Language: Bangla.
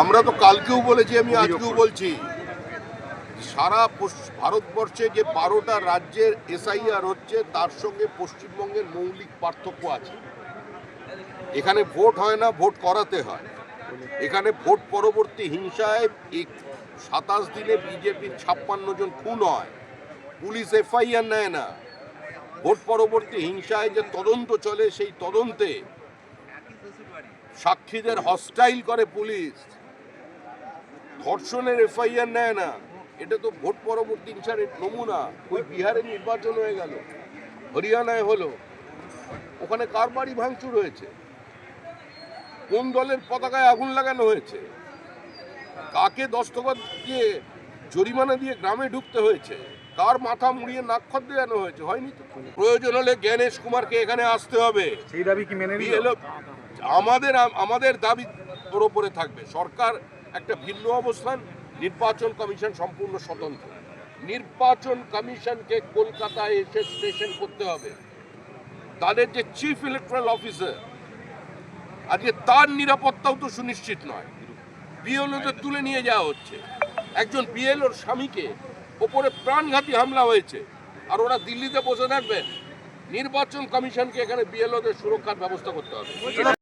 আমরা তো কালকেও বলেছি আমি আজকেও বলছি। সারা ভারতবর্ষে যে বারোটা রাজ্যের এসআইআর হচ্ছে তার সঙ্গে পশ্চিমবঙ্গের মৌলিক পার্থক্য আছে। এখানে ভোট হয় না ভোট করাতে হয়। এখানে ভোট পরবর্তী হিংসায় সাতাশ দিনে বিজেপির ছাপ্পান্ন জন খুন হয়। পুলিশ এফআইআর নেয় না। ভোট পরবর্তী হিংসায় যে তদন্ত চলে সেই তদন্তে সাক্ষীদের হস্টাইল করে পুলিশ। ধর্ষণের এফআইআর নেয় না। এটা তো ভোট পরবর্তী হিংসার নমুনা। ওই বিহারে নির্বাচন হয়ে গেল। হরিয়ানায় হলো। ওখানে কার বাড়ি ভাঙচুর হয়েছে? কোন দলের পতাকায় আগুন লাগানো হয়েছে? কাকে দস্তখত দিয়ে জরিমানা দিয়ে গ্রামে ঢুকতে হয়েছে? কার মাথা মুড়িয়ে নাক্ষর দেওয়ানো হয়েছে? হয়নি তো। প্রয়োজন হলে জ্ঞানেশ কুমারকে এখানে আসতে হবে। সেই দাবি কি মেনে আমাদের আমাদের দাবি ওর ওপরে থাকবে। সরকার একটা ভিন্ন অবস্থান, নির্বাচন কমিশন সম্পূর্ণ স্বতন্ত্র। নির্বাচন কমিশনকে কলকাতায় এসে স্টেশন করতে হবে। তাদের যে চিফ ইলেকট্রাল অফিসার আজকে তার নিরাপত্তাও তো সুনিশ্চিত নয়। বিএলওদের তুলে নিয়ে যাওয়া হচ্ছে। একজন বিএলওর স্বামীকে ওপরে প্রাণঘাতী হামলা হয়েছে আর ওরা দিল্লিতে বসে থাকবেন। নির্বাচন কমিশনকে এখানে বিএলওদের সুরক্ষার ব্যবস্থা করতে হবে।